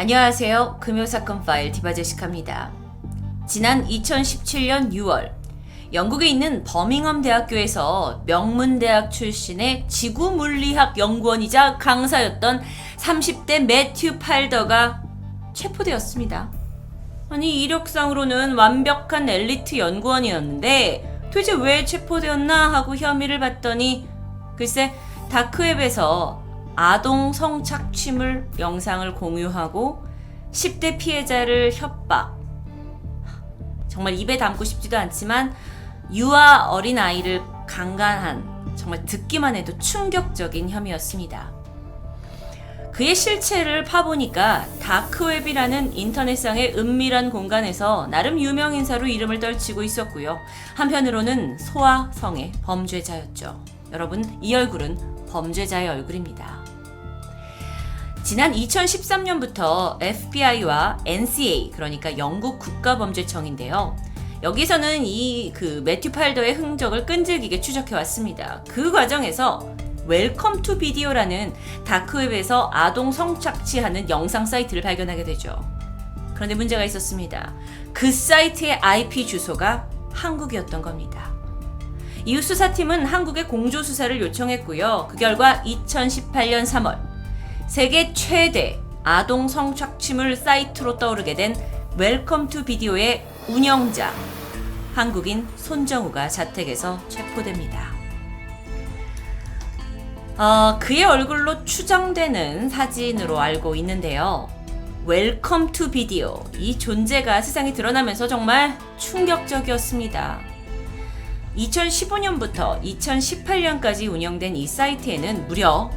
안녕하세요. 금요사건 파일 디바제시카입니다. 지난 2017년 6월 영국에 있는 버밍엄 대학교에서 명문대학 출신의 지구물리학 연구원이자 강사였던 30대 매튜 팔더가 체포되었습니다. 아니 이력상으로는 완벽한 엘리트 연구원이었는데 도대체 왜 체포되었나 하고 혐의를 받더니 글쎄 다크웹에서 아동 성착취물 영상을 공유하고 10대 피해자를 협박 정말 입에 담고 싶지도 않지만 유아 어린 아이를 강간한 정말 듣기만 해도 충격적인 혐의였습니다. 그의 실체를 파보니까 다크웹이라는 인터넷상의 은밀한 공간에서 나름 유명 인사로 이름을 떨치고 있었고요. 한편으로는 소아성의 범죄자였죠. 여러분, 이 얼굴은 범죄자의 얼굴입니다. 지난 2013년부터 FBI와 NCA, 그러니까 영국 국가범죄청인데요. 여기서는 이 그 매튜 팔더의 흔적을 끈질기게 추적해 왔습니다. 그 과정에서 웰컴 투 비디오라는 다크웹에서 아동 성착취하는 영상 사이트를 발견하게 되죠. 그런데 문제가 있었습니다. 그 사이트의 IP 주소가 한국이었던 겁니다. 이후 수사팀은 한국에 공조 수사를 요청했고요. 그 결과 2018년 3월 세계 최대 아동 성착취물 사이트로 떠오르게 된 웰컴 투 비디오의 운영자 한국인 손정우가 자택에서 체포됩니다. 어, 그의 얼굴로 추정되는 사진으로 알고 있는데요. 웰컴 투 비디오 이 존재가 세상에 드러나면서 정말 충격적이었습니다. 2015년부터 2018년까지 운영된 이 사이트에는 무려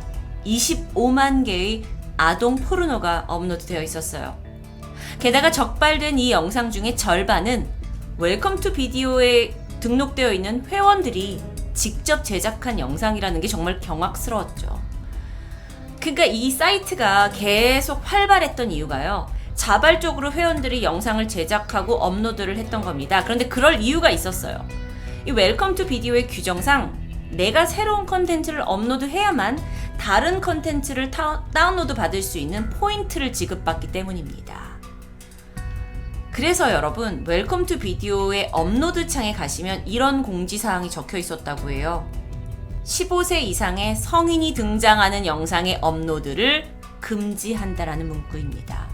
25만 개의 아동 포르노가 업로드되어 있었어요. 게다가 적발된 이 영상 중에 절반은 웰컴 투 비디오에 등록되어 있는 회원들이 직접 제작한 영상이라는 게 정말 경악스러웠죠. 그러니까 이 사이트가 계속 활발했던 이유가요. 자발적으로 회원들이 영상을 제작하고 업로드를 했던 겁니다. 그런데 그럴 이유가 있었어요. 이 웰컴 투 비디오의 규정상 내가 새로운 컨텐츠를 업로드해야만 다른 컨텐츠를 다운로드 받을 수 있는 포인트를 지급받기 때문입니다. 그래서 여러분, 웰컴 투 비디오의 업로드 창에 가시면 이런 공지사항이 적혀 있었다고 해요. 15세 이상의 성인이 등장하는 영상의 업로드를 금지한다라는 문구입니다.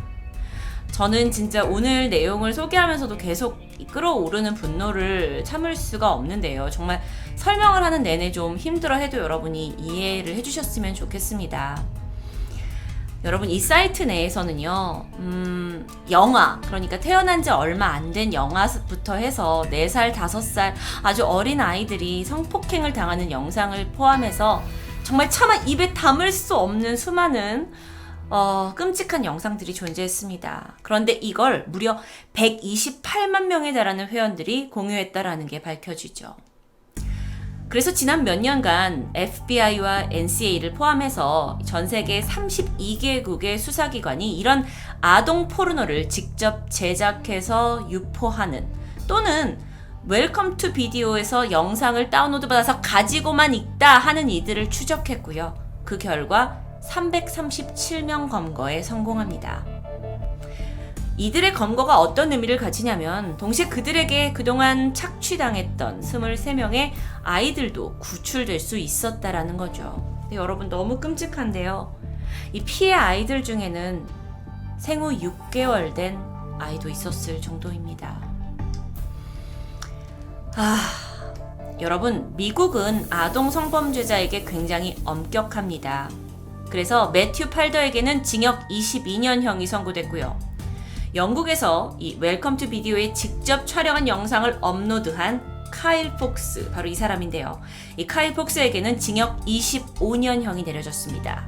저는 진짜 오늘 내용을 소개하면서도 계속 끌어오르는 분노를 참을 수가 없는데요. 정말 설명을 하는 내내 좀 힘들어 해도 여러분이 이해를 해주셨으면 좋겠습니다. 여러분 이 사이트 내에서는요, 음, 영아, 그러니까 태어난 지 얼마 안 된 영아부터 해서 4살, 5살 아주 어린 아이들이 성폭행을 당하는 영상을 포함해서 정말 차마 입에 담을 수 없는 수많은 어, 끔찍한 영상들이 존재했습니다. 그런데 이걸 무려 128만 명에 달하는 회원들이 공유했다라는 게 밝혀지죠. 그래서 지난 몇 년간 FBI와 NCA를 포함해서 전 세계 32개국의 수사기관이 이런 아동 포르노를 직접 제작해서 유포하는 또는 웰컴 투 비디오에서 영상을 다운로드 받아서 가지고만 있다 하는 이들을 추적했고요. 그 결과 337명 검거에 성공합니다. 이들의 검거가 어떤 의미를 가지냐면 동시에 그들에게 그동안 착취당했던 23명의 아이들도 구출될 수 있었다라는 거죠. 여러분 너무 끔찍한데요. 이 피해 아이들 중에는 생후 6개월 된 아이도 있었을 정도입니다. 아, 여러분 미국은 아동 성범죄자에게 굉장히 엄격합니다. 그래서 매튜 팔더에게는 징역 22년형이 선고됐고요. 영국에서 이 웰컴 투 비디오에 직접 촬영한 영상을 업로드한 카일 폭스 바로 이 사람인데요. 이 카일 폭스에게는 징역 25년형이 내려졌습니다.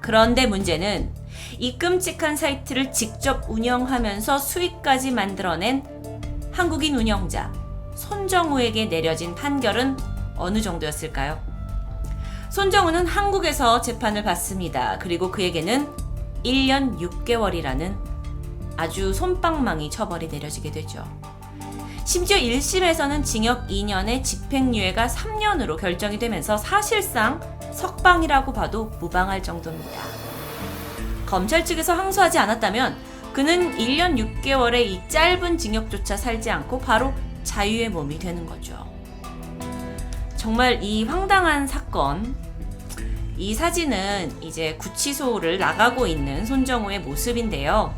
그런데 문제는 이 끔찍한 사이트를 직접 운영하면서 수익까지 만들어낸 한국인 운영자 손정우에게 내려진 판결은 어느 정도였을까요? 손정우는 한국에서 재판을 받습니다. 그리고 그에게는 1년 6개월이라는 아주 손방망이 처벌이 내려지게 되죠. 심지어 1심에서는 징역 2년에 집행유예가 3년으로 결정이 되면서 사실상 석방이라고 봐도 무방할 정도입니다. 검찰 측에서 항소하지 않았다면 그는 1년 6개월의 이 짧은 징역조차 살지 않고 바로 자유의 몸이 되는 거죠. 정말 이 황당한 사건, 이 사진은 이제 구치소를 나가고 있는 손정우의 모습인데요.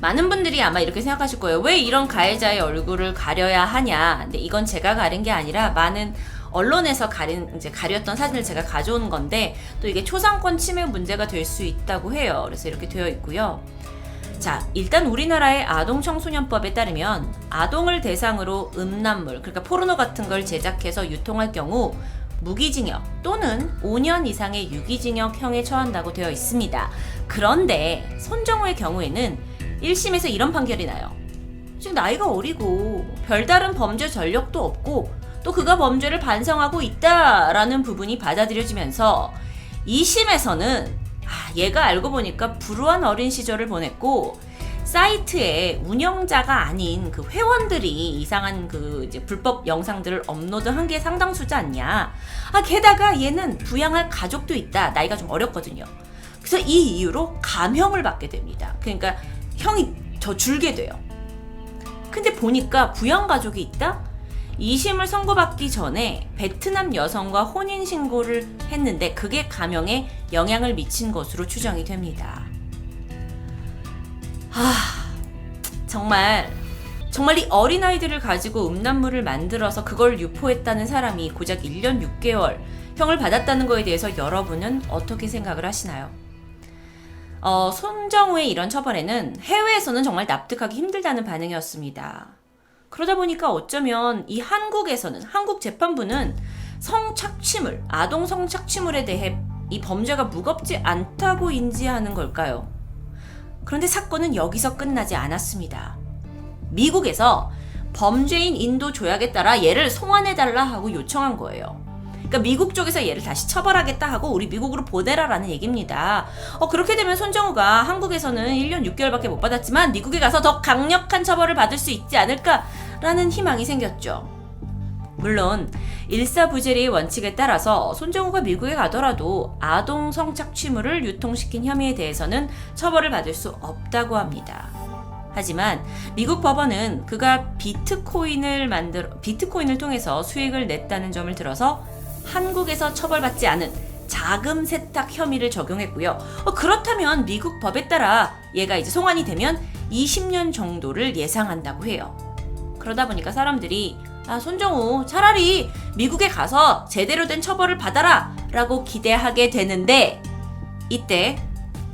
많은 분들이 아마 이렇게 생각하실 거예요. 왜 이런 가해자의 얼굴을 가려야 하냐? 근데 이건 제가 가린 게 아니라 많은 언론에서 가린 이제 가렸던 사진을 제가 가져온 건데 또 이게 초상권 침해 문제가 될 수 있다고 해요. 그래서 이렇게 되어 있고요. 자, 일단 우리나라의 아동청소년법에 따르면 아동을 대상으로 음란물, 그러니까 포르노 같은 걸 제작해서 유통할 경우 무기징역 또는 5년 이상의 유기징역형에 처한다고 되어 있습니다. 그런데 손정우의 경우에는 1심에서 이런 판결이 나요. 지금 나이가 어리고 별다른 범죄 전력도 없고 또 그가 범죄를 반성하고 있다라는 부분이 받아들여지면서 2심에서는 아, 얘가 알고 보니까 불우한 어린 시절을 보냈고 사이트에 운영자가 아닌 그 회원들이 이상한 그 이제 불법 영상들을 업로드한 게 상당수지 않냐. 아 게다가 얘는 부양할 가족도 있다. 나이가 좀 어렸거든요. 그래서 이 이유로 감형을 받게 됩니다. 그러니까 형이 더 줄게 돼요. 근데 보니까 부양 가족이 있다? 2심을 선고받기 전에 베트남 여성과 혼인 신고를 했는데 그게 감형에 영향을 미친 것으로 추정이 됩니다. 아, 정말 정말 이 어린아이들을 가지고 음란물을 만들어서 그걸 유포했다는 사람이 고작 1년 6개월 형을 받았다는 거에 대해서 여러분은 어떻게 생각을 하시나요? 어, 손정우의 이런 처벌에는 해외에서는 정말 납득하기 힘들다는 반응이었습니다. 그러다 보니까 어쩌면 이 한국에서는 한국 재판부는 성착취물, 아동 성착취물에 대해 이 범죄가 무겁지 않다고 인지하는 걸까요? 그런데 사건은 여기서 끝나지 않았습니다. 미국에서 범죄인 인도 조약에 따라 얘를 송환해달라 하고 요청한 거예요. 그러니까 미국 쪽에서 얘를 다시 처벌하겠다 하고 우리 미국으로 보내라라는 얘기입니다. 어, 그렇게 되면 손정우가 한국에서는 1년 6개월밖에 못 받았지만 미국에 가서 더 강력한 처벌을 받을 수 있지 않을까라는 희망이 생겼죠. 물론 일사부재리의 원칙에 따라서 손정우가 미국에 가더라도 아동 성착취물을 유통시킨 혐의에 대해서는 처벌을 받을 수 없다고 합니다. 하지만 미국 법원은 그가 비트코인을 만들어 비트코인을 통해서 수익을 냈다는 점을 들어서 한국에서 처벌받지 않은 자금 세탁 혐의를 적용했고요. 어, 그렇다면 미국 법에 따라 얘가 이제 송환이 되면 20년 정도를 예상한다고 해요. 그러다 보니까 사람들이 아, 손정우 차라리 미국에 가서 제대로 된 처벌을 받아라 라고 기대하게 되는데 이때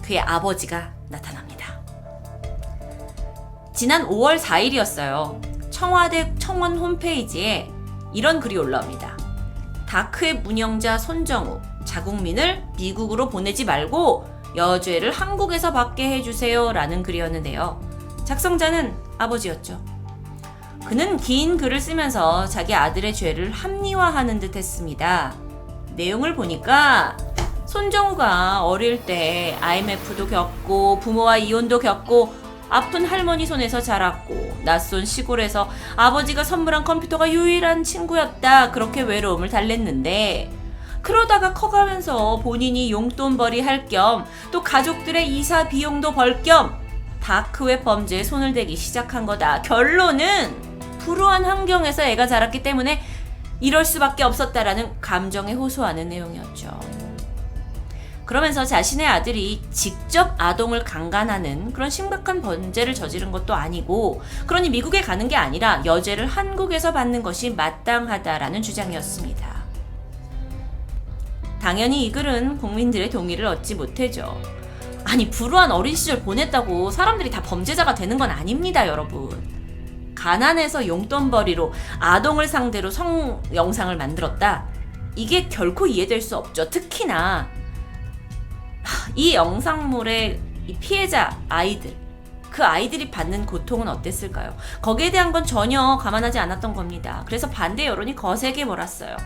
그의 아버지가 나타납니다. 지난 5월 4일이었어요. 청와대 청원 홈페이지에 이런 글이 올라옵니다. 다크의 운영자 손정우, 자국민을 미국으로 보내지 말고 여죄를 한국에서 받게 해주세요. 라는 글이었는데요. 작성자는 아버지였죠. 그는 긴 글을 쓰면서 자기 아들의 죄를 합리화하는 듯 했습니다. 내용을 보니까 손정우가 어릴 때 IMF도 겪고 부모와 이혼도 겪고 아픈 할머니 손에서 자랐고 낯선 시골에서 아버지가 선물한 컴퓨터가 유일한 친구였다 그렇게 외로움을 달랬는데 그러다가 커가면서 본인이 용돈벌이 할 겸 또 가족들의 이사 비용도 벌 겸 다크웹 범죄에 손을 대기 시작한 거다 결론은 불우한 환경에서 애가 자랐기 때문에 이럴 수밖에 없었다라는 감정에 호소하는 내용이었죠. 그러면서 자신의 아들이 직접 아동을 강간하는 그런 심각한 범죄를 저지른 것도 아니고 그러니 미국에 가는 게 아니라 여죄를 한국에서 받는 것이 마땅하다라는 주장이었습니다. 당연히 이 글은 국민들의 동의를 얻지 못해죠. 아니 불우한 어린 시절 보냈다고 사람들이 다 범죄자가 되는 건 아닙니다, 여러분. 가난해서 용돈벌이로 아동을 상대로 성 영상을 만들었다. 이게 결코 이해될 수 없죠. 특히나 이 영상물의 이 피해자 아이들 그 아이들이 받는 고통은 어땠을까요? 거기에 대한 건 전혀 감안하지 않았던 겁니다. 그래서 반대 여론이 거세게 몰았어요.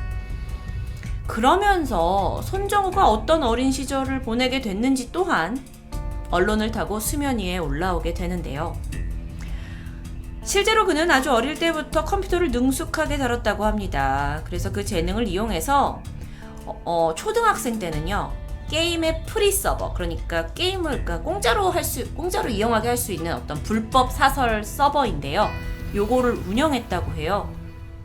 그러면서 손정우가 어떤 어린 시절을 보내게 됐는지 또한 언론을 타고 수면 위에 올라오게 되는데요. 실제로 그는 아주 어릴 때부터 컴퓨터를 능숙하게 다뤘다고 합니다. 그래서 그 재능을 이용해서 어, 어, 초등학생 때는요 게임의 프리 서버 그러니까 게임을 그러니까 공짜로 할 수 공짜로 이용하게 할 수 있는 어떤 불법 사설 서버인데요. 요거를 운영했다고 해요.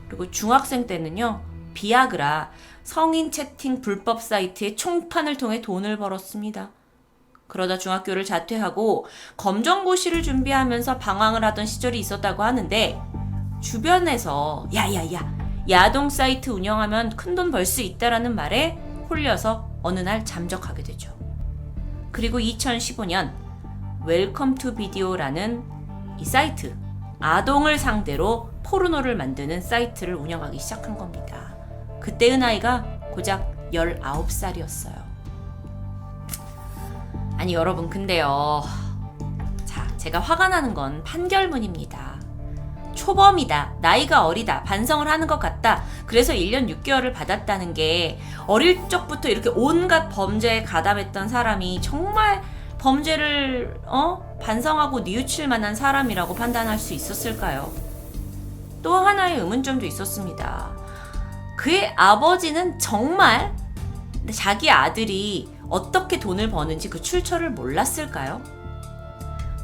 그리고 중학생 때는요. 비아그라 성인 채팅 불법 사이트의 총판을 통해 돈을 벌었습니다. 그러다 중학교를 자퇴하고 검정고시를 준비하면서 방황을 하던 시절이 있었다고 하는데 주변에서 야야야 야동 사이트 운영하면 큰 돈 벌 수 있다라는 말에 홀려서 어느 날 잠적하게 되죠. 그리고 2015년 웰컴 투 비디오라는 이 사이트 아동을 상대로 포르노를 만드는 사이트를 운영하기 시작한 겁니다. 그때의 나이가 고작 19살이었어요. 아니 여러분 근데요. 자, 제가 화가 나는 건 판결문입니다. 초범이다. 나이가 어리다. 반성을 하는 것 같다. 그래서 1년 6개월을 받았다는 게 어릴 적부터 이렇게 온갖 범죄에 가담했던 사람이 정말 범죄를 어? 반성하고 뉘우칠 만한 사람이라고 판단할 수 있었을까요? 또 하나의 의문점도 있었습니다. 그의 아버지는 정말 자기 아들이 어떻게 돈을 버는지 그 출처를 몰랐을까요?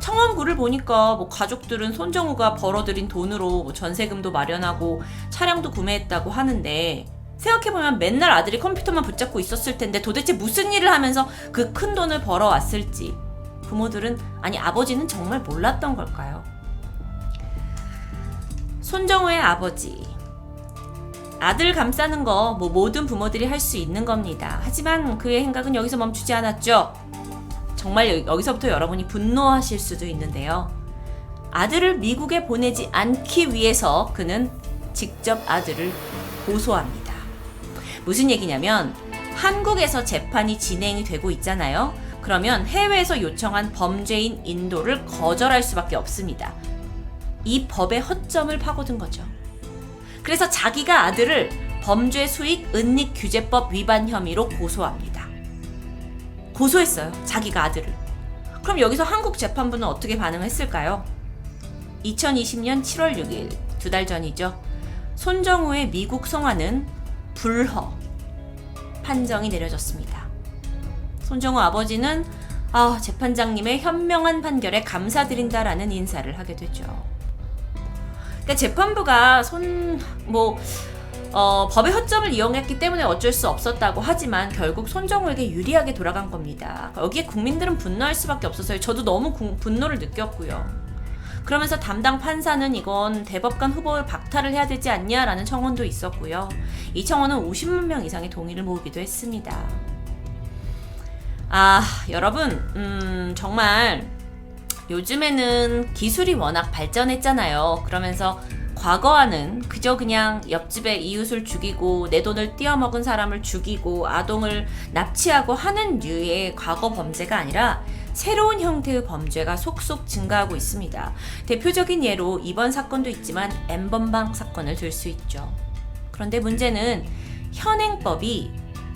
청원구를 보니까 뭐 가족들은 손정우가 벌어들인 돈으로 뭐 전세금도 마련하고 차량도 구매했다고 하는데 생각해보면 맨날 아들이 컴퓨터만 붙잡고 있었을 텐데 도대체 무슨 일을 하면서 그 큰 돈을 벌어왔을지 부모들은 아니 아버지는 정말 몰랐던 걸까요? 손정우의 아버지 아들 감싸는 거 뭐 모든 부모들이 할 수 있는 겁니다. 하지만 그의 행각은 여기서 멈추지 않았죠. 정말 여- 여기서부터 여러분이 분노하실 수도 있는데요. 아들을 미국에 보내지 않기 위해서 그는 직접 아들을 고소합니다. 무슨 얘기냐면 한국에서 재판이 진행이 되고 있잖아요. 그러면 해외에서 요청한 범죄인 인도를 거절할 수밖에 없습니다. 이 법의 허점을 파고든 거죠. 그래서 자기가 아들을 범죄 수익 은닉 규제법 위반 혐의로 고소합니다. 고소했어요. 자기가 아들을. 그럼 여기서 한국 재판부는 어떻게 반응했을까요? 2020년 7월 6일, 두 달 전이죠. 손정우의 미국 송환은 불허 판정이 내려졌습니다. 손정우 아버지는 아, 재판장님의 현명한 판결에 감사드린다라는 인사를 하게 되죠. 그러니까 재판부가 손 뭐 어, 법의 허점을 이용했기 때문에 어쩔 수 없었다고 하지만 결국 손정우에게 유리하게 돌아간 겁니다. 여기에 국민들은 분노할 수밖에 없었어요. 저도 너무 구- 분노를 느꼈고요. 그러면서 담당 판사는 이건 대법관 후보를 박탈을 해야 되지 않냐라는 청원도 있었고요. 이 청원은 50만 명 이상의 동의를 모으기도 했습니다. 아, 여러분, 음, 정말 요즘에는 기술이 워낙 발전했잖아요. 그러면서 과거와는 그저 그냥 옆집의 이웃을 죽이고 내 돈을 띄어먹은 사람을 죽이고 아동을 납치하고 하는 류의 과거 범죄가 아니라 새로운 형태의 범죄가 속속 증가하고 있습니다. 대표적인 예로 이번 사건도 있지만 엠번방 사건을 들 수 있죠. 그런데 문제는 현행법이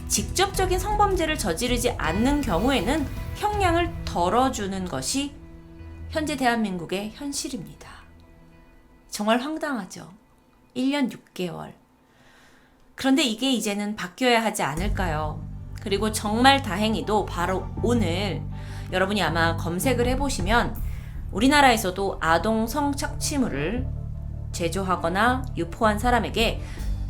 직접적인 성범죄를 저지르지 않는 경우에는 형량을 덜어주는 것이 현재 대한민국의 현실입니다. 정말 황당하죠. 1년 6개월. 그런데 이게 이제는 바뀌어야 하지 않을까요? 그리고 정말 다행히도 바로 오늘 여러분이 아마 검색을 해보시면 우리나라에서도 아동 성착취물을 제조하거나 유포한 사람에게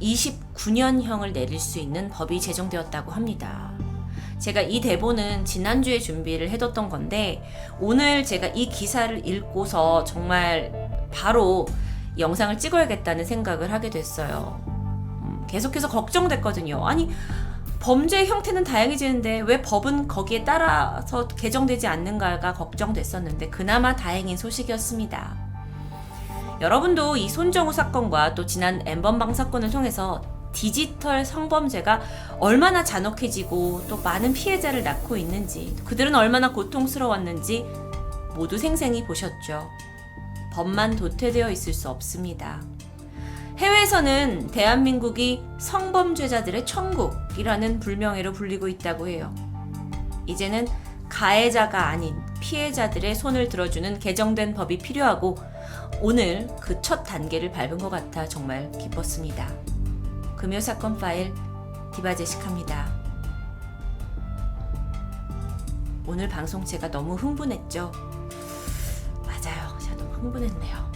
29년형을 내릴 수 있는 법이 제정되었다고 합니다. 제가 이 대본은 지난주에 준비를 해뒀던 건데 오늘 제가 이 기사를 읽고서 정말 바로 영상을 찍어야겠다는 생각을 하게 됐어요. 음, 계속해서 걱정됐거든요. 아니 범죄 형태는 다양해지는데 왜 법은 거기에 따라서 개정되지 않는가가 걱정됐었는데 그나마 다행인 소식이었습니다. 여러분도 이 손정우 사건과 또 지난 엠번방 사건을 통해서 디지털 성범죄가 얼마나 잔혹해지고 또 많은 피해자를 낳고 있는지 그들은 얼마나 고통스러웠는지 모두 생생히 보셨죠. 법만 도태되어 있을 수 없습니다. 해외에서는 대한민국이 성범죄자들의 천국이라는 불명예로 불리고 있다고 해요. 이제는 가해자가 아닌 피해자들의 손을 들어주는 개정된 법이 필요하고 오늘 그 첫 단계를 밟은 것 같아 정말 기뻤습니다. 금요 사건 파일 디바제식합니다. 오늘 방송 제가 너무 흥분했죠? 흥분했네요.